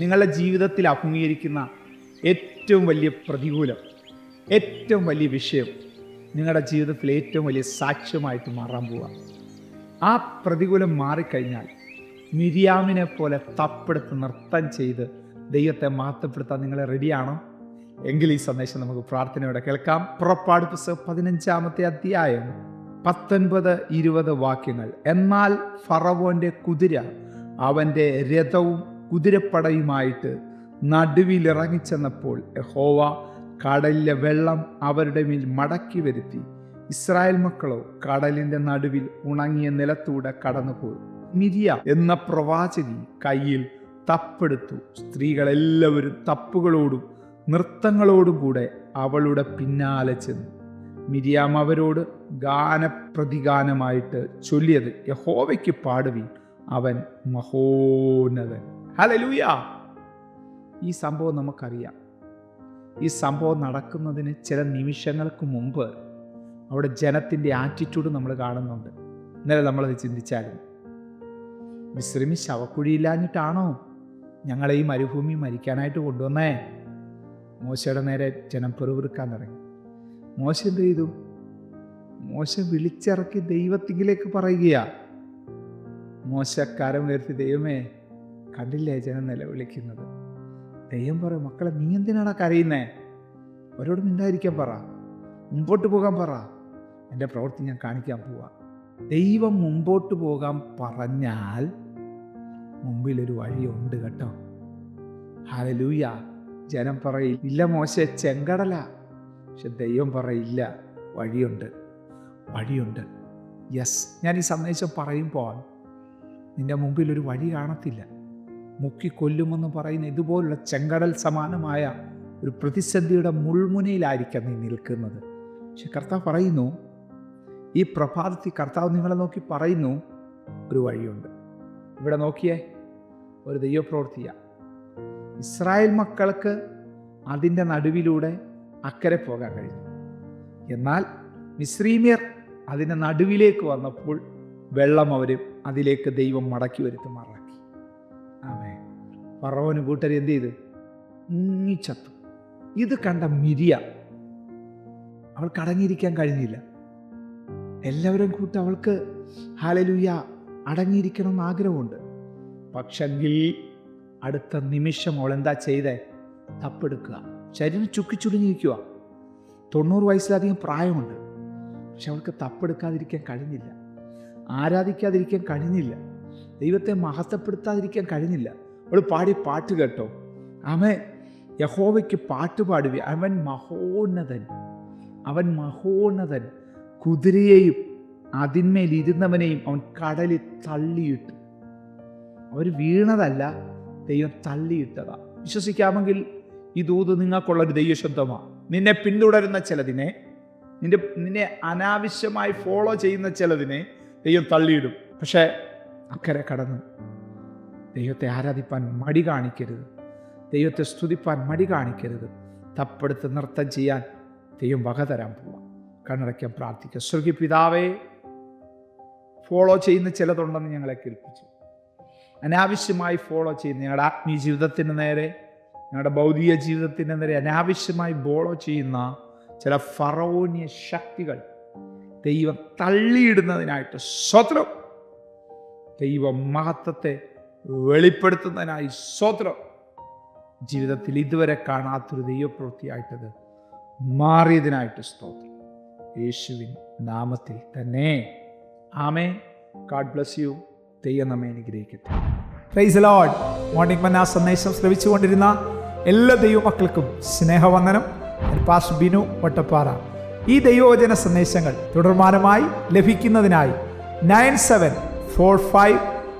നിങ്ങളുടെ ജീവിതത്തിൽ അഭിമുഖീകരിക്കുന്ന ഏറ്റവും വലിയ പ്രതികൂലം ഏറ്റവും വലിയ വിഷയം നിങ്ങളുടെ ജീവിതത്തിൽ ഏറ്റവും വലിയ സാക്ഷ്യമായിട്ട് മാറാൻ പോവുക. ആ പ്രതികൂലം മാറിക്കഴിഞ്ഞാൽ മിരിയാമിനെ പോലെ തപ്പെടുത്ത് നൃത്തം ചെയ്ത് ദൈവത്തെ മാറ്റപ്പെടുത്താൻ നിങ്ങൾ റെഡിയാണോ എങ്കിൽ ഈ സന്ദേശം നമുക്ക് പ്രാർത്ഥനയോടെ കേൾക്കാം. പുറപ്പാട് പുസ്തകം പതിനഞ്ചാമത്തെ അധ്യായം പത്തൊൻപത് ഇരുപത് വാക്യങ്ങൾ. എന്നാൽ ഫറവോന്റെ കുതിര അവന്റെ രഥവും കുതിരപ്പടയുമായിട്ട് നടുവിലിറങ്ങിച്ചെന്നപ്പോൾ യഹോവ കടലിലെ വെള്ളം അവരുടെ മേൽ മടക്കി വരുത്തി. ഇസ്രായേൽ മക്കളോ കടലിന്റെ നടുവിൽ ഉണങ്ങിയ നിലത്തൂടെ കടന്നുപോയി. മിരിയ എന്ന പ്രവാചകി കയ്യിൽ തപ്പെടുത്തു. സ്ത്രീകളെല്ലാവരും തപ്പുകളോടും നൃത്തങ്ങളോടും കൂടെ അവളുടെ പിന്നാലെ ചെന്നു. മിരിയാം അവരോട് ഗാനപ്രതിഗാനമായിട്ട് ചൊല്ലിയത് യഹോവയ്ക്ക് പാടുവി അവൻ മഹോന്നതൻ. ഹലലൂയ ഈ സംഭവം നമുക്കറിയാം. ഈ സംഭവം നടക്കുന്നതിന് ചില നിമിഷങ്ങൾക്ക് മുമ്പ് അവിടെ ജനത്തിന്റെ ആറ്റിറ്റ്യൂഡ് നമ്മൾ കാണുന്നുണ്ട്. ഇന്നലെ നമ്മളത് ചിന്തിച്ചാലും. വിശ്രമി ശവക്കുഴിയില്ലാഞ്ഞിട്ടാണോ ഞങ്ങളെ ഈ മരുഭൂമി മരിക്കാനായിട്ട് കൊണ്ടുവന്നേ? മോശയുടെ നേരെ ജനം പെറുവിറുക്കാൻ തുടങ്ങി. മോശ എന്ത് ചെയ്തു? മോശ വിളിച്ചിറക്കി ദൈവത്തിങ്കിലേക്ക് പറയുകയാ. മോശക്കാരം ഉയർത്തി ദൈവമേ കണ്ടില്ലേ ജനം നിലവിളിക്കുന്നത് ദൈവം പറയും മക്കളെ നീ എന്തിനാണ് കരയുന്നേ? അവരോട് മിണ്ടായിരിക്കാൻ പറ. മുമ്പോട്ട് പോകാൻ പറ. എന്റെ പ്രവൃത്തി ഞാൻ കാണിക്കാൻ പോവാ. ദൈവം മുമ്പോട്ട് പോകാൻ പറഞ്ഞാൽ മുമ്പിലൊരു വഴിയുണ്ട് കേട്ടോ. ഹാലലൂയ ജനം പറയും ഇല്ല മോശ ചെങ്കടല. പക്ഷെ ദൈവം പറയില്ല വഴിയുണ്ട്. വഴിയുണ്ട്. യെസ് ഞാൻ ഈ സന്ദേശം പറയുമ്പോൾ നിന്റെ മുമ്പിൽ ഒരു വഴി കാണത്തില്ല. മുക്കിക്കൊല്ലുമെന്ന് പറയുന്ന ഇതുപോലുള്ള ചെങ്കടൽ സമാനമായ ഒരു പ്രതിസന്ധിയുടെ മുൾമുനയിലായിരിക്കാം നീ നിൽക്കുന്നത്. പക്ഷെ കർത്താവ് പറയുന്നു ഈ പ്രഭാതത്തിൽ കർത്താവ് നിങ്ങളെ നോക്കി പറയുന്നു ഒരു വഴിയുണ്ട്. ഇവിടെ നോക്കിയേ ഒരു ദൈവപ്രവൃത്തിയ. ഇസ്രായേൽ മക്കൾക്ക് അതിന്റെ നടുവിലൂടെ അക്കരെ പോകാൻ കഴിഞ്ഞു. എന്നാൽ മിശ്രീമിയർ അതിന്റെ നടുവിലേക്ക് വന്നപ്പോൾ വെള്ളം അവർ അതിലേക്ക് ദൈവം മടക്കി വരുത്തുമാറാക്കി. ആമേ പറവന് കൂട്ടർ എന്ത് ചെയ്ത്? ചത്തു ഇത് കണ്ട മിരിയ അവൾക്ക് അടങ്ങിയിരിക്കാൻ കഴിഞ്ഞില്ല. എല്ലാവരും കൂട്ട് അവൾക്ക് ഹാലലൂയ അടങ്ങിയിരിക്കണമെന്ന് ആഗ്രഹമുണ്ട് പക്ഷെങ്കിൽ അടുത്ത നിമിഷം അവൾ എന്താ ചെയ്തേ? തപ്പെടുക്കുക. ശരീരം ചുക്കി ചുടുങ്ങിയിരിക്കുക തൊണ്ണൂറ് വയസ്സിലധികം പ്രായമുണ്ട്. പക്ഷെ അവൾക്ക് തപ്പെടുക്കാതിരിക്കാൻ കഴിഞ്ഞില്ല. ആരാധിക്കാതിരിക്കാൻ കഴിഞ്ഞില്ല. ദൈവത്തെ മഹത്വപ്പെടുത്താതിരിക്കാൻ കഴിഞ്ഞില്ല. അവൾ പാടി പാട്ട് കേട്ടോ. അവൻ യഹോവയ്ക്ക് പാട്ട് പാടുവി. അവൻ മഹോന്നതൻ. അവൻ മഹോന്നതൻ. കുതിരയെയും അതിന്മേൽ ഇരുന്നവനെയും അവൻ കടലിൽ തള്ളിയിട്ടു. അവർ വീണതല്ല ദൈവം തള്ളിയിട്ടതാ. വിശ്വസിക്കാമെങ്കിൽ ഈ ദൂത് നിങ്ങൾക്കുള്ളൊരു ദൈവശബ്ദമാണ് നിന്നെ പിന്തുടരുന്ന ചിലതിനെ നിന്റെ നിന്നെ അനാവശ്യമായി ഫോളോ ചെയ്യുന്ന ചിലതിനെ ദൈവം തള്ളിയിടും. പക്ഷേ അക്കരെ കടന്നു. ദൈവത്തെ ആരാധിപ്പാൻ മടി കാണിക്കരുത്. ദൈവത്തെ സ്തുതിപ്പാൻ മടി കാണിക്കരുത്. തപ്പെടുത്ത് നൃത്തം ചെയ്യാൻ ദൈവം വക തരാൻ പോവാം. കണ്ണടയ്ക്കാൻ പ്രാർത്ഥിക്കുക. സ്വർഗി പിതാവേ ഫോളോ ചെയ്യുന്ന ചിലതുണ്ടെന്ന് ഞങ്ങളെ കേൾപ്പിച്ചു. അനാവശ്യമായി ഫോളോ ചെയ്യുന്ന ഞങ്ങളുടെ ആത്മീയ ജീവിതത്തിന് നേരെ ഞങ്ങളുടെ ഭൗതിക ജീവിതത്തിന് നേരെ അനാവശ്യമായി ഫോളോ ചെയ്യുന്ന ചില ഫറോന്യ ശക്തികൾ ദൈവം തള്ളിയിടുന്നതിനായിട്ട് സ്വത്രം ദൈവ മഹത്വത്തെ വെളിപ്പെടുത്തുന്നതിനായി സ്വത്രം ജീവിതത്തിൽ ഇതുവരെ കാണാത്തൊരു ദൈവപ്രവൃത്തിയായിട്ടത് മാറിയതിനായിട്ട് സ്തോത്രം. യേശുവിൻ നാമത്തിൽ തന്നെ. ആമേ ഗാഡ് ബ്ലസ് യു തെയ്യം നമ്മെ അനുഗ്രഹിക്കട്ടെ. പ്രൈസ് ലോഡ് മോർണിംഗ് മന്ന സന്ദേശം ശ്രവിച്ചുകൊണ്ടിരുന്ന എല്ലാ ദൈവമക്കൾക്കും സ്നേഹവന്ദനം. പാസ് ബിനു വട്ടപ്പാറ. ഈ ദൈവവചന സന്ദേശങ്ങൾ തുടർമാനമായി ലഭിക്കുന്നതിനായി nine seven four five